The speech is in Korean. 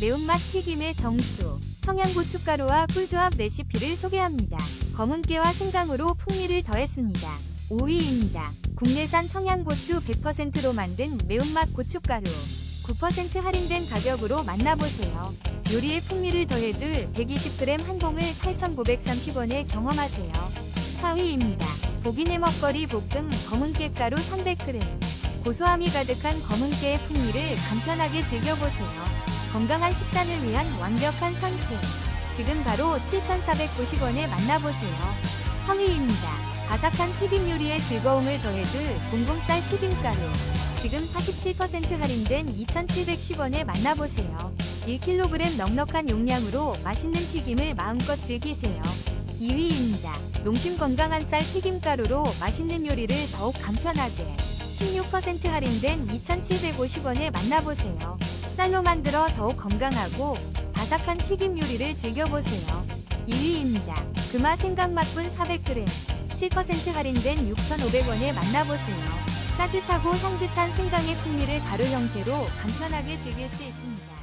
매운맛 튀김의 정수, 청양고춧가루와 꿀조합 레시피를 소개합니다. 검은깨와 생강으로 풍미를 더했습니다. 5위입니다. 국내산 청양고추 100%로 만든 매운맛 고춧가루. 9% 할인된 가격으로 만나보세요. 요리의 풍미를 더해줄 120g 한 봉을 8,930원에 경험하세요. 4위입니다. 보기네 먹거리 볶음 검은깨 가루 300g. 고소함이 가득한 검은깨의 풍미를 간편하게 즐겨보세요. 건강한 식단을 위한 완벽한 선택. 지금 바로 7,490원에 만나보세요. 3위입니다. 바삭한 튀김 요리의 즐거움을 더해줄 공공쌀 튀김가루. 지금 47% 할인된 2,710원에 만나보세요. 1kg 넉넉한 용량으로 맛있는 튀김을 마음껏 즐기세요. 2위입니다. 농심 건강한 쌀 튀김가루로 맛있는 요리를 더욱 간편하게 16% 할인된 2,750원에 만나보세요. 쌀로 만들어 더욱 건강하고 바삭한 튀김 요리를 즐겨보세요. 1위입니다. 금화 생강 맛분 400g 7% 할인된 6,500원에 만나보세요. 따뜻하고 향긋한 생강의 풍미를 가루 형태로 간편하게 즐길 수 있습니다.